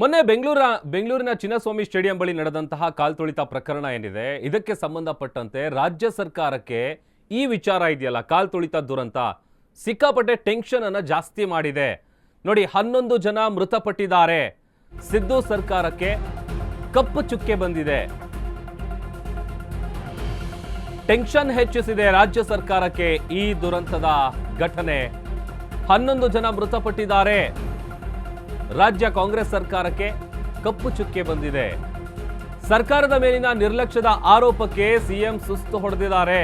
ಮೊನ್ನೆ ಬೆಂಗಳೂರ, ಬೆಂಗಳೂರಿನ ಚಿನ್ನಸ್ವಾಮಿ ಸ್ಟೇಡಿಯಂ ಬಳಿ ನಡೆದಂತಹ ಕಾಲ್ತುಳಿತ ಪ್ರಕರಣ ಏನಿದೆ, ಇದಕ್ಕೆ ಸಂಬಂಧಪಟ್ಟಂತೆ ರಾಜ್ಯ ಸರ್ಕಾರಕ್ಕೆ ಈ ವಿಚಾರ ಇದೆಯಲ್ಲ ಕಾಲ್ತುಳಿತ ದುರಂತ. ಸಿಕ್ಕಾಪಟ್ಟೆ ಟೆನ್ಷನ್ ಅನ್ನು ಜಾಸ್ತಿ ಮಾಡಿದೆ. ನೋಡಿ, ಹನ್ನೊಂದು ಜನ ಮೃತಪಟ್ಟಿದ್ದಾರೆ. ಸಿದ್ದು ಸರ್ಕಾರಕ್ಕೆ ಕಪ್ಪು ಚುಕ್ಕೆ ಬಂದಿದೆ. ಟೆನ್ಷನ್ ಹೆಚ್ಚಿಸಿದೆ ರಾಜ್ಯ ಸರ್ಕಾರಕ್ಕೆ ಈ ದುರಂತದ ಘಟನೆ. ಹನ್ನೊಂದು ಜನ ಮೃತಪಟ್ಟಿದ್ದಾರೆ. ರಾಜ್ಯ ಕಾಂಗ್ರೆಸ್ ಸರ್ಕಾರಕ್ಕೆ ಕಪ್ಪು ಚುಕ್ಕೆ ಬಂದಿದೆ. ಸರ್ಕಾರದ ಮೇಲಿನ ನಿರ್ಲಕ್ಷ್ಯದ ಆರೋಪಕ್ಕೆ ಸಿಎಂ ಸುಸ್ತು ಹೊಡೆದಿದ್ದಾರೆ.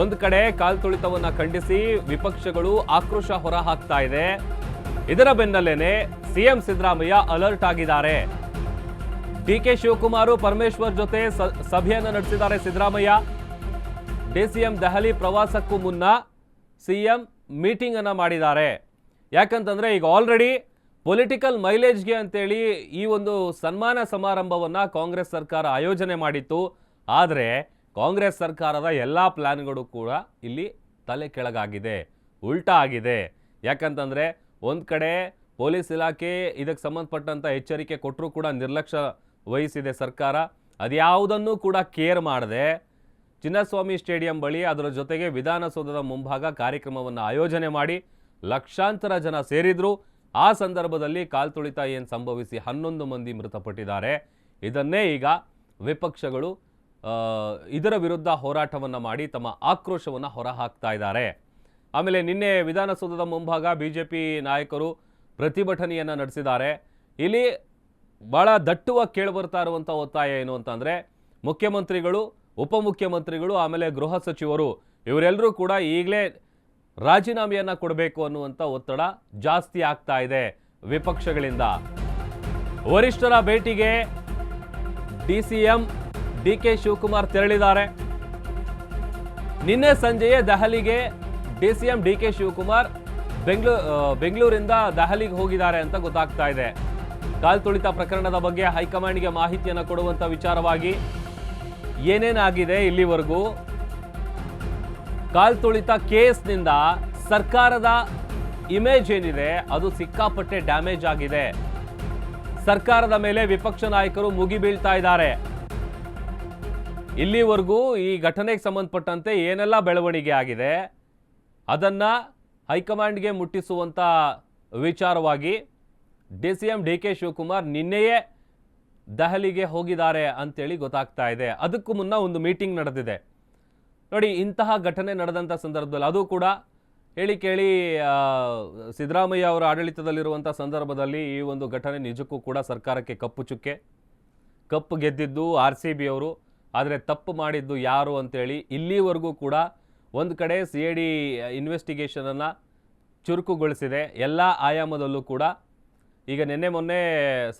ಒಂದು ಕಡೆ ಕಾಲ್ತುಳಿತವನ್ನು ಖಂಡಿಸಿ ವಿಪಕ್ಷಗಳು ಆಕ್ರೋಶ ಹೊರಹಾಕ್ತಾ ಇದೆ. ಇದರ ಬೆನ್ನಲ್ಲೇನೆ ಸಿಎಂ ಸಿದ್ದರಾಮಯ್ಯ ಅಲರ್ಟ್ ಆಗಿದ್ದಾರೆ. ಡಿ ಕೆ ಶಿವಕುಮಾರ್ ಪರಮೇಶ್ವರ್ ಜೊತೆ ಸಭೆಯನ್ನು ನಡೆಸಿದ್ದಾರೆ ಸಿದ್ದರಾಮಯ್ಯ. ಡಿಸಿಎಂ ದೆಹಲಿ ಪ್ರವಾಸಕ್ಕೂ ಮುನ್ನ ಸಿಎಂ ಮೀಟಿಂಗ್ ಮಾಡಿದ್ದಾರೆ. ಯಾಕಂತಂದ್ರೆ ಈಗ ಆಲ್ರೆಡಿ ಪೊಲಿಟಿಕಲ್ ಮೈಲೇಜ್ಗೆ ಅಂತೇಳಿ ಈ ಒಂದು ಸನ್ಮಾನ ಸಮಾರಂಭವನ್ನು ಕಾಂಗ್ರೆಸ್ ಸರ್ಕಾರ ಆಯೋಜನೆ ಮಾಡಿತ್ತು. ಆದರೆ ಕಾಂಗ್ರೆಸ್ ಸರ್ಕಾರದ ಎಲ್ಲ ಪ್ಲ್ಯಾನ್ಗಳು ಕೂಡ ಇಲ್ಲಿ ತಲೆ ಕೆಳಗಾಗಿದೆ, ಉಲ್ಟಾ ಆಗಿದೆ. ಯಾಕಂತಂದರೆ ಒಂದು ಕಡೆ ಪೊಲೀಸ್ ಇಲಾಖೆ ಇದಕ್ಕೆ ಸಂಬಂಧಪಟ್ಟಂಥ ಎಚ್ಚರಿಕೆ ಕೊಟ್ಟರೂ ಕೂಡ ನಿರ್ಲಕ್ಷ್ಯ ವಹಿಸಿದೆ ಸರ್ಕಾರ. ಅದ್ಯಾವುದನ್ನೂ ಕೂಡ ಕೇರ್ ಮಾಡದೆ. ಚಿನ್ನಸ್ವಾಮಿ ಸ್ಟೇಡಿಯಂ ಬಳಿ ಅದರ ಜೊತೆಗೆ ವಿಧಾನಸೌಧದ ಮುಂಭಾಗ ಕಾರ್ಯಕ್ರಮವನ್ನು ಆಯೋಜನೆ ಮಾಡಿ ಲಕ್ಷಾಂತರ ಜನ ಸೇರಿದ್ರು. ಆ ಸಂದರ್ಭದಲ್ಲಿ ಕಾಲ್ತುಳಿತ ಏನು ಸಂಭವಿಸಿ ಹನ್ನೊಂದು ಮಂದಿ ಮೃತಪಟ್ಟಿದ್ದಾರೆ. ಇದನ್ನೇ ಈಗ ವಿಪಕ್ಷಗಳು ಇದರ ವಿರುದ್ಧ ಹೋರಾಟವನ್ನು ಮಾಡಿ ತಮ್ಮ ಆಕ್ರೋಶವನ್ನು ಹೊರಹಾಕ್ತಾ ಇದ್ದಾರೆ. ಆಮೇಲೆ ನಿನ್ನೆ ವಿಧಾನಸೌಧದ ಮುಂಭಾಗ ಬಿ ಜೆ ಪಿ ನಾಯಕರು ಪ್ರತಿಭಟನೆಯನ್ನು ನಡೆಸಿದ್ದಾರೆ. ಇಲ್ಲಿ ಭಾಳ ದಟ್ಟುವಾಗಿ ಕೇಳಿಬರ್ತಾ ಇರುವಂಥ ಒತ್ತಾಯ ಏನು ಅಂತಂದರೆ, ಮುಖ್ಯಮಂತ್ರಿಗಳು, ಉಪಮುಖ್ಯಮಂತ್ರಿಗಳು, ಆಮೇಲೆ ಗೃಹ ಸಚಿವರು ಇವರೆಲ್ಲರೂ ಕೂಡ ಈಗಲೇ ರಾಜೀನಾಮೆಯನ್ನು ಕೊಡಬೇಕು ಅನ್ನುವಂಥ ಒತ್ತಡ ಜಾಸ್ತಿ ಆಗ್ತಾ ಇದೆ ವಿಪಕ್ಷಗಳಿಂದ. ವರಿಷ್ಠರ ಭೇಟಿಗೆ D C M D K Shivakumar ತೆರಳಿದ್ದಾರೆ. ನಿನ್ನೆ ಸಂಜೆಯೇ ದೆಹಲಿಗೆ D C M D K Shivakumar Bengaluru ಬೆಂಗಳೂರಿಂದ ದೆಹಲಿಗೆ ಹೋಗಿದ್ದಾರೆ ಅಂತ ಗೊತ್ತಾಗ್ತಾ ಇದೆ. ಕಾಲ್ತುಳಿತ ಪ್ರಕರಣದ ಬಗ್ಗೆ ಹೈಕಮಾಂಡ್ಗೆ ಮಾಹಿತಿಯನ್ನು ಕೊಡುವಂಥ ವಿಚಾರವಾಗಿ ಏನೇನಾಗಿದೆ ಇಲ್ಲಿವರೆಗೂ? ಕಾಲ್ತುಳಿತ ಕೇಸ್ನಿಂದ ಸರ್ಕಾರದ ಇಮೇಜ್ ಏನಿದೆ, ಅದು ಸಿಕ್ಕಾಪಟ್ಟೆ ಡ್ಯಾಮೇಜ್ ಆಗಿದೆ. ಸರ್ಕಾರದ ಮೇಲೆ ವಿಪಕ್ಷ ನಾಯಕರು ಮುಗಿಬೀಳ್ತಾ ಇದ್ದಾರೆ. ಇಲ್ಲಿವರೆಗೂ ಈ ಘಟನೆಗೆ ಸಂಬಂಧಪಟ್ಟಂತೆ ಏನೆಲ್ಲ ಬೆಳವಣಿಗೆ ಆಗಿದೆ, ಅದನ್ನು ಹೈಕಮಾಂಡ್ಗೆ ಮುಟ್ಟಿಸುವಂಥ ವಿಚಾರವಾಗಿ D C M D K Shivakumar ನಿನ್ನೆಯೇ ದೆಹಲಿಗೆ ಹೋಗಿದ್ದಾರೆ ಅಂತೇಳಿ ಗೊತ್ತಾಗ್ತಾ ಇದೆ. ಅದಕ್ಕೂ ಮುನ್ನ ಒಂದು ಮೀಟಿಂಗ್ ನಡೆದಿದೆ. ನೋಡಿ, ಇಂತಹ ಘಟನೆ ನಡೆದಂಥ ಸಂದರ್ಭದಲ್ಲಿ ಅದು ಕೂಡ ಹೇಳಿ ಕೇಳಿ ಸಿದ್ದರಾಮಯ್ಯ ಅವರ ಆಡಳಿತದಲ್ಲಿರುವಂಥ ಸಂದರ್ಭದಲ್ಲಿ ಈ ಒಂದು ಘಟನೆ ನಿಜಕ್ಕೂ ಕೂಡ ಸರ್ಕಾರಕ್ಕೆ ಕಪ್ಪು ಚುಕ್ಕೆ. ಕಪ್ಪು ಗೆದ್ದಿದ್ದು ಆರ್ ಸಿ ಬಿ ಅವರು, ಆದರೆ ತಪ್ಪು ಮಾಡಿದ್ದು ಯಾರು ಅಂತೇಳಿ ಇಲ್ಲಿವರೆಗೂ ಕೂಡ ಒಂದು ಕಡೆ ಸಿ ಎ ಡಿ ಇನ್ವೆಸ್ಟಿಗೇಷನನ್ನು ಚುರುಕುಗೊಳಿಸಿದೆ. ಎಲ್ಲ ಆಯಾಮದಲ್ಲೂ ಕೂಡ. ಈಗ ನಿನ್ನೆ ಮೊನ್ನೆ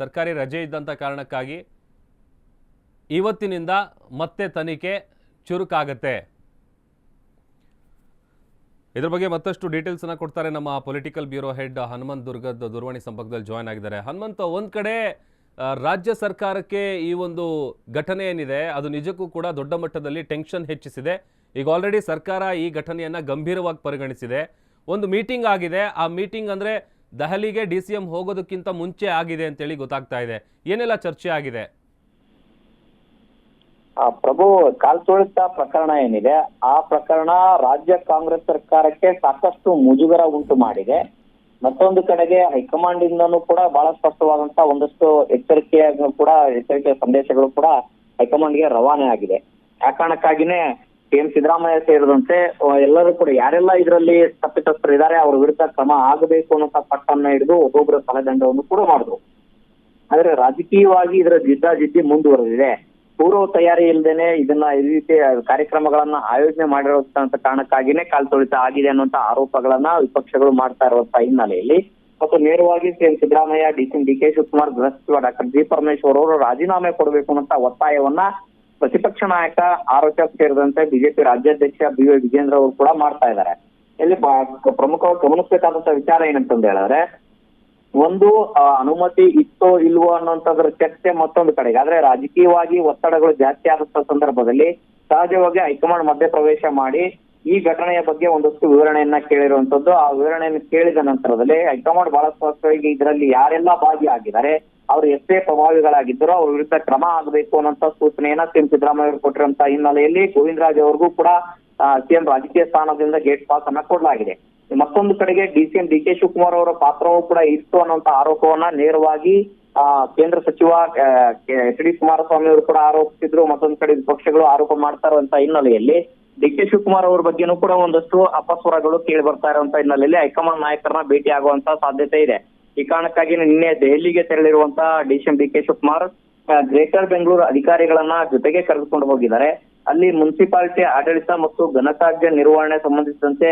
ಸರ್ಕಾರಿ ರಜೆ ಇದ್ದಂಥ ಕಾರಣಕ್ಕಾಗಿ ಇವತ್ತಿನಿಂದ ಮತ್ತೆ ತನಿಖೆ ಚುರುಕಾಗತ್ತೆ. ಇದ್ರ ಬಗ್ಗೆ ಮತ್ತಷ್ಟು ಡೀಟೇಲ್ಸನ್ನು ಕೊಡ್ತಾರೆ ನಮ್ಮ ಪೊಲಿಟಿಕಲ್ ಬ್ಯೂರೋ ಹೆಡ್ ಹನುಮಂತ್ ದುರ್ಗದ ದೂರವಾಣಿ ಸಂಪರ್ಕದಲ್ಲಿ ಜಾಯ್ನ್ ಆಗಿದ್ದಾರೆ. ಹನುಮಂತ್, ಒಂದ್ ಕಡೆ ರಾಜ್ಯ ಸರ್ಕಾರಕ್ಕೆ ಈ ಒಂದು ಘಟನೆ ಏನಿದೆ, ಅದು ನಿಜಕ್ಕೂ ಕೂಡ ದೊಡ್ಡ ಮಟ್ಟದಲ್ಲಿ ಟೆನ್ಷನ್ ಹೆಚ್ಚಿಸಿದೆ. ಈಗ ಆಲ್ರೆಡಿ ಸರ್ಕಾರ ಈ ಘಟನೆಯನ್ನ ಗಂಭೀರವಾಗಿ ಪರಿಗಣಿಸಿದೆ. ಒಂದು ಮೀಟಿಂಗ್ ಆಗಿದೆ. ಆ ಮೀಟಿಂಗ್ ಅಂದ್ರೆ ದೆಹಲಿಗೆ ಡಿ ಸಿ ಎಂ ಹೋಗೋದಕ್ಕಿಂತ ಮುಂಚೆ ಆಗಿದೆ ಅಂತೇಳಿ ಗೊತ್ತಾಗ್ತಾ ಇದೆ. ಏನೆಲ್ಲ ಚರ್ಚೆ ಆಗಿದೆ? ಪ್ರಭು ಕಾಲ್ತುಳಿತ ಪ್ರಕರಣ ಏನಿದೆ, ಆ ಪ್ರಕರಣ ರಾಜ್ಯ ಕಾಂಗ್ರೆಸ್ ಸರ್ಕಾರಕ್ಕೆ ಸಾಕಷ್ಟು ಮುಜುಗರ ಉಂಟು ಮಾಡಿದೆ. ಮತ್ತೊಂದು ಕಡೆಗೆ ಹೈಕಮಾಂಡ್ ಇಂದನೂ ಕೂಡ ಬಹಳ ಸ್ಪಷ್ಟವಾದಂತ ಒಂದಷ್ಟು ಎಚ್ಚರಿಕೆಯ ಕೂಡ, ಎಚ್ಚರಿಕೆಯ ಸಂದೇಶಗಳು ಕೂಡ ಹೈಕಮಾಂಡ್ಗೆ ರವಾನೆ ಆಗಿದೆ. ಆ ಕಾರಣಕ್ಕಾಗಿನೇ ಎಂ ಸಿದ್ದರಾಮಯ್ಯ ಸೇರಿದಂತೆ ಎಲ್ಲರೂ ಕೂಡ ಯಾರೆಲ್ಲ ಇದರಲ್ಲಿ ತಪ್ಪಿತಸ್ಥರು ಇದ್ದಾರೆ, ಅವ್ರ ವಿರುದ್ಧ ಕ್ರಮ ಆಗಬೇಕು ಅನ್ನೋ ಪಟ್ಟನ್ನ ಹಿಡಿದು ಒಬ್ಬೊಬ್ಬರ ತಲೆದಂಡವನ್ನು ಕೂಡ ಮಾಡಿದ್ರು. ಆದ್ರೆ ರಾಜಕೀಯವಾಗಿ ಇದರ ಜಿದ್ದಾಜಿದ್ದಿ ಮುಂದುವರೆದಿದೆ. ಪೂರ್ವ ತಯಾರಿ ಇಲ್ಲದೇನೆ ಇದನ್ನ ಈ ರೀತಿ ಕಾರ್ಯಕ್ರಮಗಳನ್ನ ಆಯೋಜನೆ ಮಾಡಿರುವಂತ ಕಾರಣಕ್ಕಾಗಿನೇ ಕಾಲ್ತುಳಿತ ಆಗಿದೆ ಅನ್ನುವಂತ ಆರೋಪಗಳನ್ನ ವಿಪಕ್ಷಗಳು ಮಾಡ್ತಾ ಇರುವಂತ ಹಿನ್ನೆಲೆಯಲ್ಲಿ. ಮತ್ತು ನೇರವಾಗಿ CM Siddaramaiah, D C D K Shivakumar ಗೃಹ ಸಚಿವ ಡಾಕ್ಟರ್ ಜಿ ಪರಮೇಶ್ವರ್ ಅವರು ರಾಜೀನಾಮೆ ಕೊಡಬೇಕು ಅನ್ನುವಂತ ಒತ್ತಾಯವನ್ನ ಪ್ರತಿಪಕ್ಷ ನಾಯಕ, ಆರೋಗ್ಯ ಸೇರಿದಂತೆ ಬಿಜೆಪಿ ರಾಜ್ಯಾಧ್ಯಕ್ಷ ಬಿ ವೈ ವಿಜೇಂದ್ರ ಅವರು ಕೂಡ ಮಾಡ್ತಾ ಇದ್ದಾರೆ. ಇಲ್ಲಿ ಪ್ರಮುಖವಾಗಿ ಗಮನಿಸಬೇಕಾದಂತ ವಿಚಾರ ಏನಂತಂದು ಹೇಳಿದ್ರೆ ಒಂದು ಅನುಮತಿ ಇತ್ತೋ ಇಲ್ವೋ ಅನ್ನುವಂಥದ್ರ ಚರ್ಚೆ ಮತ್ತೊಂದು ಕಡೆಗೆ. ಆದ್ರೆ ರಾಜಕೀಯವಾಗಿ ಒತ್ತಡಗಳು ಜಾಸ್ತಿ ಆದಂತ ಸಂದರ್ಭದಲ್ಲಿ ಸಹಜವಾಗಿ ಹೈಕಮಾಂಡ್ ಮಧ್ಯಪ್ರವೇಶ ಮಾಡಿ ಈ ಘಟನೆಯ ಬಗ್ಗೆ ಒಂದಷ್ಟು ವಿವರಣೆಯನ್ನ ಕೇಳಿರುವಂತದ್ದು ಆ ವಿವರಣೆಯನ್ನು ಕೇಳಿದ ನಂತರದಲ್ಲಿ ಹೈಕಮಾಂಡ್ ಬಹಳ ಸ್ಪಷ್ಟವಾಗಿ ಇದರಲ್ಲಿ ಯಾರೆಲ್ಲ ಭಾಗಿಯಾಗಿದ್ದಾರೆ, ಅವರು ಎಷ್ಟೇ ಪ್ರಭಾವಿಗಳಾಗಿದ್ದರೂ ಅವ್ರ ವಿರುದ್ಧ ಕ್ರಮ ಆಗಬೇಕು ಅನ್ನೋಂತ ಸೂಚನೆಯನ್ನ ಸಿಎಂ ಸಿದ್ದರಾಮಯ್ಯ ಅವರು ಕೊಟ್ಟಿರುವಂತಹ ಹಿನ್ನೆಲೆಯಲ್ಲಿ ಗೋವಿಂದರಾಜ್ ಅವ್ರಿಗೂ ಕೂಡ ಸಿಎಂ ರಾಜಕೀಯ ಸ್ಥಾನದಿಂದ ಗೇಟ್ ಪಾಸ್ ಅನ್ನ ಕೊಡಲಾಗಿದೆ. ಮತ್ತೊಂದು ಕಡೆಗೆ ಡಿಸಿಎಂ ಡಿ ಕೆ ಶಿವಕುಮಾರ್ ಅವರ ಪಾತ್ರವೂ ಕೂಡ ಇತ್ತು ಅನ್ನುವಂತ ಆರೋಪವನ್ನ ನೇರವಾಗಿ ಆ, ಕೇಂದ್ರ ಸಚಿವ ಎಚ್ ಡಿ ಕುಮಾರಸ್ವಾಮಿ ಅವರು ಕೂಡ ಆರೋಪಿಸಿದ್ರು. ಮತ್ತೊಂದು ಕಡೆ ವಿಪಕ್ಷಗಳು ಆರೋಪ ಮಾಡ್ತಾ ಇರುವಂತ ಹಿನ್ನೆಲೆಯಲ್ಲಿ ಡಿ ಕೆ ಶಿವಕುಮಾರ್ ಅವ್ರ ಬಗ್ಗೆನೂ ಕೂಡ ಒಂದಷ್ಟು ಅಪಸ್ವರಗಳು ಕೇಳಿ ಬರ್ತಾ ಇರುವಂತ ಹಿನ್ನೆಲೆಯಲ್ಲಿ ಹೈಕಮಾಂಡ್ ನಾಯಕರನ್ನ ಭೇಟಿ ಆಗುವಂತ ಸಾಧ್ಯತೆ ಇದೆ. ಈ ಕಾರಣಕ್ಕಾಗಿ ನಿನ್ನೆ ದೆಹಲಿಗೆ ತೆರಳಿರುವಂತ D C M D K Shivakumar greater Bengaluru ಅಧಿಕಾರಿಗಳನ್ನ ಜೊತೆಗೆ ಕರೆದುಕೊಂಡು ಹೋಗಿದ್ದಾರೆ. ಅಲ್ಲಿ ಮುನ್ಸಿಪಾಲಿಟಿ ಆಡಳಿತ ಮತ್ತು ಘನತ್ಯಾಜ್ಯ ನಿರ್ವಹಣೆ ಸಂಬಂಧಿಸಿದಂತೆ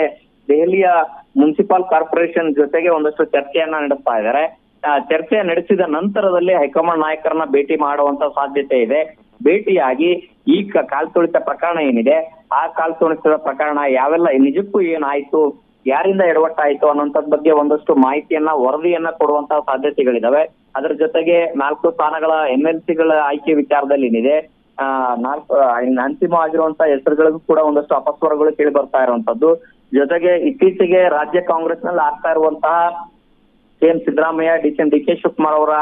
ದೆಹಲಿಯ ಮುನ್ಸಿಪಾಲ್ ಕಾರ್ಪೊರೇಷನ್ ಜೊತೆಗೆ ಒಂದಷ್ಟು ಚರ್ಚೆಯನ್ನ ನಡೆಸ್ತಾ ಇದ್ದಾರೆ. ಚರ್ಚೆ ನಡೆಸಿದ ನಂತರದಲ್ಲಿ ಹೈಕಮಾಂಡ್ ನಾಯಕರನ್ನ ಭೇಟಿ ಮಾಡುವಂತ ಸಾಧ್ಯತೆ ಇದೆ. ಭೇಟಿಯಾಗಿ ಈ ಕಾಲ್ ಕಾಲ್ತುಳಿತ ಪ್ರಕರಣ ಏನಿದೆ, ಆ ಕಾಲ್ತುಳಿತದ ಪ್ರಕರಣ ಯಾವೆಲ್ಲ, ನಿಜಕ್ಕೂ ಏನಾಯ್ತು, ಯಾರಿಂದ ಎಡವಟ್ಟಾಯ್ತು ಅನ್ನೋಂಥದ್ ಬಗ್ಗೆ ಒಂದಷ್ಟು ಮಾಹಿತಿಯನ್ನ, ವರದಿಯನ್ನ ಕೊಡುವಂತಹ ಸಾಧ್ಯತೆಗಳಿದಾವೆ. ಅದರ ಜೊತೆಗೆ ನಾಲ್ಕು ಸ್ಥಾನಗಳ ಎಂ ಎಲ್ ಸಿಗಳ ಆಯ್ಕೆ ವಿಚಾರದಲ್ಲಿ ಏನಿದೆ, ಆ, ನಾಲ್ಕು ಅಂತಿಮ ಇನ್ನು ಅಂತಿಮವಾಗಿರುವಂತ ಹೆಸರುಗಳಿಗೂ ಕೂಡ ಒಂದಷ್ಟು ಅಪಸ್ವರಗಳು ಕೇಳಿ ಬರ್ತಾ ಇರುವಂತದ್ದು ಜೊತೆಗೆ ಇತ್ತೀಚೆಗೆ ರಾಜ್ಯ ಕಾಂಗ್ರೆಸ್ನಲ್ಲಿ ಆಗ್ತಾ ಇರುವಂತಹ CM Siddaramaiah D C M D K Shivakumar ಅವರ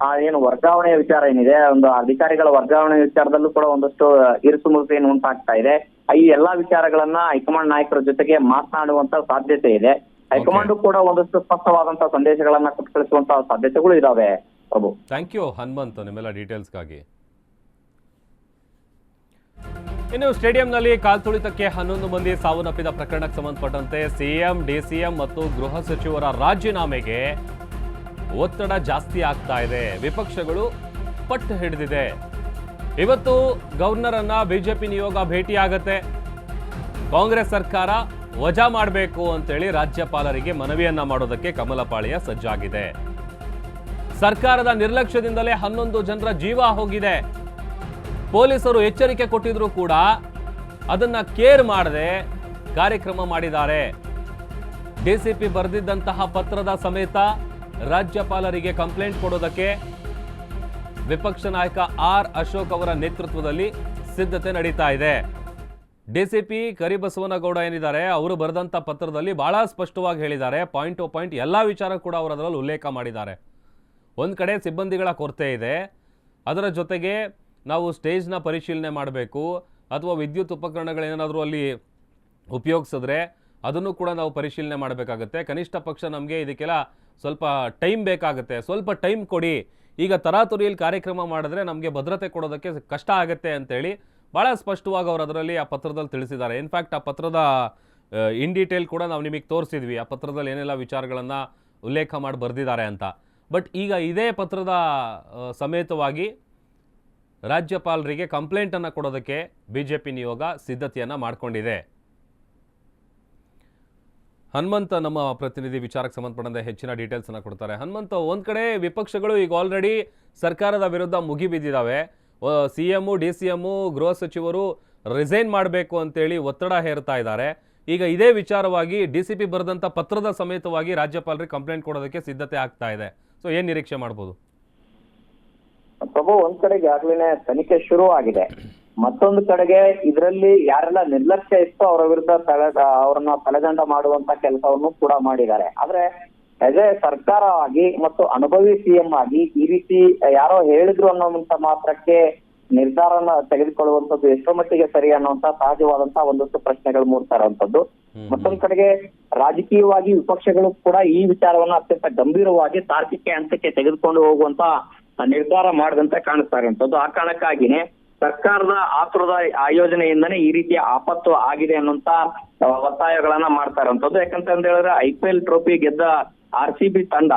ಆ, ಏನು ವರ್ಗಾವಣೆಯ ವಿಚಾರ ಏನಿದೆ? ಒಂದು ಅಧಿಕಾರಿಗಳ ವರ್ಗಾವಣೆ ವಿಚಾರದಲ್ಲೂ ಕೂಡ ಒಂದಷ್ಟು ಇರುಸುಮುರುಸು ಏನು ಉಂಟಾಗ್ತಾ ಇದೆ. ಈ ಎಲ್ಲಾ ವಿಚಾರಗಳನ್ನ ಹೈಕಮಾಂಡ್ ನಾಯಕರ ಜೊತೆಗೆ ಮಾತನಾಡುವಂತ ಸಾಧ್ಯತೆ ಇದೆ. ಹೈಕಮಾಂಡ್ ಕೂಡ ಒಂದಷ್ಟು ಸ್ಪಷ್ಟವಾದಂತಹ ಸಂದೇಶಗಳನ್ನ ಕೊಟ್ಟು ಕಳಿಸುವಂತಹ ಸಾಧ್ಯತೆಗಳು ಇದಾವೆ ಪ್ರಭು. ಥ್ಯಾಂಕ್ ಯು ಹನುಮಂತ್ ನಿಮ್ಮೆಲ್ಲ ಡೀಟೇಲ್ಸ್ಗಾಗಿ. ಇನ್ನು ಸ್ಟೇಡಿಯಂನಲ್ಲಿ ಕಾಲ್ತುಳಿತಕ್ಕೆ ಹನ್ನೊಂದು ಮಂದಿ ಸಾವನ್ನಪ್ಪಿದ ಪ್ರಕರಣಕ್ಕೆ ಸಂಬಂಧಪಟ್ಟಂತೆ ಸಿಎಂ, ಡಿಸಿಎಂ ಮತ್ತು ಗೃಹ ಸಚಿವರ ರಾಜೀನಾಮೆಗೆ ಒತ್ತಡ ಜಾಸ್ತಿ ಆಗ್ತಾ ಇದೆ. ವಿಪಕ್ಷಗಳು ಪಟ್ಟು ಹಿಡಿದಿದೆ. ಇವತ್ತು ಗವರ್ನರ್ ಅನ್ನ ಬಿಜೆಪಿ ನಿಯೋಗ ಭೇಟಿಯಾಗತ್ತೆ. ಕಾಂಗ್ರೆಸ್ ಸರ್ಕಾರ ವಜಾ ಮಾಡಬೇಕು ಅಂತೇಳಿ ರಾಜ್ಯಪಾಲರಿಗೆ ಮನವಿಯನ್ನ ಮಾಡೋದಕ್ಕೆ ಕಮಲಪಾಳ್ಯ ಸಜ್ಜಾಗಿದೆ. ಸರ್ಕಾರದ ನಿರ್ಲಕ್ಷ್ಯದಿಂದಲೇ ಹನ್ನೊಂದು ಜನರ ಜೀವ ಹೋಗಿದೆ. ಪೊಲೀಸರು ಎಚ್ಚರಿಕೆ ಕೊಟ್ಟಿದ್ರು ಕೂಡ ಅದನ್ನ ಕೇರ್ ಮಾಡದೆ ಕಾರ್ಯಕ್ರಮ ಮಾಡಿದ್ದಾರೆ. ಡಿಸಿಪಿ ಬರೆದಿದ್ದಂತಹ ಪತ್ರದ ಸಮೇತ ರಾಜ್ಯಪಾಲರಿಗೆ ಕಂಪ್ಲೇಂಟ್ ಕೊಡೋದಕ್ಕೆ ವಿಪಕ್ಷ ನಾಯಕ ಆರ್ ಅಶೋಕ್ ಅವರ ನೇತೃತ್ವದಲ್ಲಿ ಸಿದ್ಧತೆ ನಡೀತಾ ಇದೆ. ಡಿಸಿಪಿ ಕರಿಬಸವನಗೌಡ ಏನಿದ್ದಾರೆ, ಅವರು ಬರೆದಂತ ಪತ್ರದಲ್ಲಿ ಬಹಳ ಸ್ಪಷ್ಟವಾಗಿ ಹೇಳಿದ್ದಾರೆ. ಪಾಯಿಂಟ್ ಟು ಪಾಯಿಂಟ್ ಎಲ್ಲ ವಿಚಾರ ಕೂಡ ಅವರು ಅದರಲ್ಲಿ ಉಲ್ಲೇಖ ಮಾಡಿದ್ದಾರೆ. ಒಂದು ಕಡೆ ಸಿಬ್ಬಂದಿಗಳ ಕೊರತೆ ಇದೆ. ಅದರ ಜೊತೆಗೆ ನಾವು ಸ್ಟೇಜ್ನ ಪರಿಶೀಲನೆ ಮಾಡಬೇಕು ಅಥವಾ ವಿದ್ಯುತ್ ಉಪಕರಣಗಳೇನಾದರೂ ಅಲ್ಲಿ ಉಪಯೋಗಿಸಿದ್ರೆ ಅದನ್ನು ಕೂಡ ನಾವು ಪರಿಶೀಲನೆ ಮಾಡಬೇಕಾಗುತ್ತೆ. ಕನಿಷ್ಠ ಪಕ್ಷ ನಮಗೆ ಇದಕ್ಕೆಲ್ಲ ಸ್ವಲ್ಪ ಟೈಮ್ ಬೇಕಾಗುತ್ತೆ. ಸ್ವಲ್ಪ ಟೈಮ್ ಕೊಡಿ. ಈಗ ತರಾತುರಿಯಲ್ಲಿ ಕಾರ್ಯಕ್ರಮ ಮಾಡಿದ್ರೆ ನಮಗೆ ಭದ್ರತೆ ಕೊಡೋದಕ್ಕೆ ಕಷ್ಟ ಆಗುತ್ತೆ ಅಂತೇಳಿ ಭಾಳ ಸ್ಪಷ್ಟವಾಗಿ ಅವರು ಅದರಲ್ಲಿ ಆ ಪತ್ರದಲ್ಲಿ ತಿಳಿಸಿದ್ದಾರೆ. ಇನ್ಫ್ಯಾಕ್ಟ್ ಆ ಪತ್ರದ ಇನ್ ಡೀಟೇಲ್ ಕೂಡ ನಾವು ನಿಮಗೆ ತೋರಿಸಿದ್ವಿ. ಆ ಪತ್ರದಲ್ಲಿ ಏನೆಲ್ಲ ವಿಚಾರಗಳನ್ನು ಉಲ್ಲೇಖ ಮಾಡಿ ಬರೆದಿದ್ದಾರೆ ಅಂತ. ಬಟ್ ಈಗ ಇದೇ ಪತ್ರದ ಸಮೇತವಾಗಿ ರಾಜ್ಯಪಾಲರಿಗೆ ಕಂಪ್ಲೇಂಟನ್ನು ಕೊಡೋದಕ್ಕೆ ಬಿ ಜೆ ಪಿ ನಿಯೋಗ ಸಿದ್ಧತೆಯನ್ನು ಮಾಡಿಕೊಂಡಿದೆ. ಹನುಮಂತ ನಮ್ಮ ಪ್ರತಿನಿಧಿ ವಿಚಾರಕ್ಕೆ ಸಂಬಂಧಪಟ್ಟಂತೆ ಹೆಚ್ಚಿನ ಡೀಟೇಲ್ಸನ್ನು ಕೊಡ್ತಾರೆ. ಹನುಮಂತ, ಒಂದು ಕಡೆ ವಿಪಕ್ಷಗಳು ಈಗ ಆಲ್ರೆಡಿ ಸರ್ಕಾರದ ವಿರುದ್ಧ ಮುಗಿಬಿದ್ದಿದ್ದಾವೆ C M D C M ಗೃಹ ಸಚಿವರು ರಿಸೈನ್ ಮಾಡಬೇಕು ಅಂತೇಳಿ ಒತ್ತಡ ಹೇರ್ತಾ ಇದ್ದಾರೆ. ಈಗ ಇದೇ ವಿಚಾರವಾಗಿ ಡಿ ಸಿ ಪಿ ಬರೆದಂಥ ಪತ್ರದ ಸಮೇತವಾಗಿ ರಾಜ್ಯಪಾಲರಿಗೆ ಕಂಪ್ಲೇಂಟ್ ಕೊಡೋದಕ್ಕೆ ಸಿದ್ಧತೆ ಆಗ್ತಾ ಇದೆ. ಸೊ ಏನು ನಿರೀಕ್ಷೆ ಮಾಡ್ಬೋದು? ಪ್ರಭು ಒಂದ್ ಕಡೆಗೆ ಆಗ್ಲೇನೆ ತನಿಖೆ ಶುರು ಆಗಿದೆ. ಮತ್ತೊಂದು ಕಡೆಗೆ ಇದರಲ್ಲಿ ಯಾರೆಲ್ಲ ನಿರ್ಲಕ್ಷ್ಯ ಇತ್ತು ಅವರ ವಿರುದ್ಧ ತಲೆ ಅವರನ್ನ ತಲೆದಂಡ ಮಾಡುವಂತ ಕೆಲಸವನ್ನು ಕೂಡ ಮಾಡಿದ್ದಾರೆ. ಆದ್ರೆ ಆಸ್ ಎ ಸರ್ಕಾರ ಆಗಿ ಮತ್ತು ಅನುಭವಿ ಸಿಎಂ ಆಗಿ ಈ ರೀತಿ ಯಾರೋ ಹೇಳಿದ್ರು ಅನ್ನೋಂತ ಮಾತ್ರಕ್ಕೆ ನಿರ್ಧಾರನ ತೆಗೆದುಕೊಳ್ಳುವಂತದ್ದು ಎಷ್ಟೋ ಮಟ್ಟಿಗೆ ಸರಿ ಅನ್ನುವಂತ ಸಹಜವಾದಂತಹ ಒಂದಷ್ಟು ಪ್ರಶ್ನೆಗಳು ಮೂಡ್ತಾ ಇರುವಂತದ್ದು ಮತ್ತೊಂದ್ ಕಡೆಗೆ ರಾಜಕೀಯವಾಗಿ ವಿಪಕ್ಷಗಳು ಕೂಡ ಈ ವಿಚಾರವನ್ನ ಅತ್ಯಂತ ಗಂಭೀರವಾಗಿ ತಾರ್ಕಿಕ ಹಂತಕ್ಕೆ ತೆಗೆದುಕೊಂಡು ಹೋಗುವಂತ ನಿರ್ಧಾರ ಮಾಡದಂತೆ ಕಾಣಿಸ್ತಾ ಇರುವಂತದ್ದು ಆ ಕಾರಣಕ್ಕಾಗಿನೇ ಸರ್ಕಾರದ ಆತುರದ ಆಯೋಜನೆಯಿಂದನೇ ಈ ರೀತಿಯ ಆಪತ್ತು ಆಗಿದೆ ಅನ್ನುವಂತ ಒತ್ತಾಯಗಳನ್ನ ಮಾಡ್ತಾ ಯಾಕಂತ ಹೇಳಿದ್ರೆ ಐಪಿಎಲ್ ಟ್ರೋಫಿ ಗೆದ್ದ ಆರ್ ಸಿ ಬಿ ತಂಡ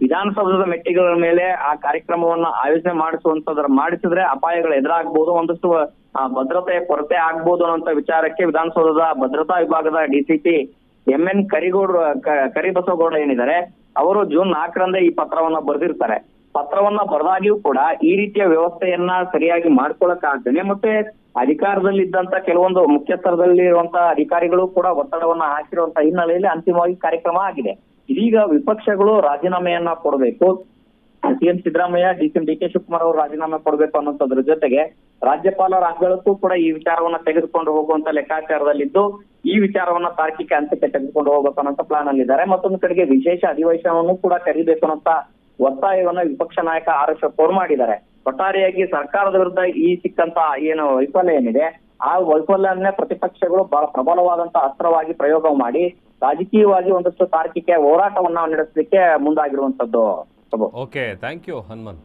ವಿಧಾನಸೌಧದ ಮೆಟ್ಟಿಗಳ ಮೇಲೆ ಆ ಕಾರ್ಯಕ್ರಮವನ್ನ ಆಯೋಜನೆ ಮಾಡಿಸುವಂತದ್ರ ಮಾಡಿಸಿದ್ರೆ ಅಪಾಯಗಳು ಎದುರಾಗಬಹುದು ಒಂದಷ್ಟು ಭದ್ರತೆಯ ಕೊರತೆ ಆಗ್ಬಹುದು ಅನ್ನುವಂತ ವಿಚಾರಕ್ಕೆ ವಿಧಾನಸೌಧದ ಭದ್ರತಾ ವಿಭಾಗದ DCP M N Karigowda Karibasavagowda ಏನಿದ್ದಾರೆ, ಅವರು ಜೂನ್ ನಾಲ್ಕರಂದೇ ಈ ಪತ್ರವನ್ನ ಬರೆದಿರ್ತಾರೆ. ಪತ್ರವನ್ನ ಬರೆದಾಗಿಯೂ ಕೂಡ ಈ ರೀತಿಯ ವ್ಯವಸ್ಥೆಯನ್ನ ಸರಿಯಾಗಿ ಮಾಡ್ಕೊಳಕ್ ಆಗ್ದೇನೆ, ಮತ್ತೆ ಅಧಿಕಾರದಲ್ಲಿದ್ದಂತ ಕೆಲವೊಂದು ಮುಖ್ಯಸ್ಥರದಲ್ಲಿ ಇರುವಂತಹ ಅಧಿಕಾರಿಗಳು ಕೂಡ ಒತ್ತಡವನ್ನ ಹಾಕಿರುವಂತ ಹಿನ್ನೆಲೆಯಲ್ಲಿ ಅಂತಿಮವಾಗಿ ಕಾರ್ಯಕ್ರಮ ಆಗಿದೆ. ಇದೀಗ ವಿಪಕ್ಷಗಳು ರಾಜೀನಾಮೆಯನ್ನ ಕೊಡಬೇಕು. CM Siddaramaiah, DCM D K Shivakumar ಅವರು ರಾಜೀನಾಮೆ ಕೊಡಬೇಕು ಅನ್ನೋದ್ರ ಜೊತೆಗೆ ರಾಜ್ಯಪಾಲರ ಅಂಗಳಕ್ಕೂ ಕೂಡ ಈ ವಿಚಾರವನ್ನ ತೆಗೆದುಕೊಂಡು ಹೋಗುವಂತ ಲೆಕ್ಕಾಚಾರದಲ್ಲಿದ್ದು, ಈ ವಿಚಾರವನ್ನ ತಾರ್ಕಿಕ ಹಂತಕ್ಕೆ ತೆಗೆದುಕೊಂಡು ಹೋಗಬೇಕು ಅನ್ನೋ ಪ್ಲಾನ್ ಅಲ್ಲಿದ್ದಾರೆ. ಮತ್ತೊಂದು ಕಡೆಗೆ ವಿಶೇಷ ಅಧಿವೇಶನವನ್ನು ಕೂಡ ಕರೀಬೇಕು ಅನ್ನೋ ಒತ್ತಾಯವನ್ನ ವಿಪಕ್ಷ ನಾಯಕ ಆರ್ ಎಸ್ ಕೋರ್ ಮಾಡಿದ್ದಾರೆ. ಒಟ್ಟಾರೆಯಾಗಿ ಸರ್ಕಾರದ ವಿರುದ್ಧ ಈ ಸಿಕ್ಕಂತ ಏನು ವೈಫಲ್ಯ ಏನಿದೆ, ಆ ವೈಫಲ್ಯನ್ನೇ ಪ್ರತಿಪಕ್ಷಗಳು ಬಹಳ ಪ್ರಬಲವಾದಂತ ಅಸ್ತ್ರವಾಗಿ ಪ್ರಯೋಗ ಮಾಡಿ, ರಾಜಕೀಯವಾಗಿ ಒಂದಷ್ಟು ತಾರ್ಕಿಕ ಹೋರಾಟವನ್ನ ನಡೆಸಲಿಕ್ಕೆ ಮುಂದಾಗಿರುವಂತದ್ದು ಓಕೆ ಥ್ಯಾಂಕ್ ಯು ಹನುಮಂತ್.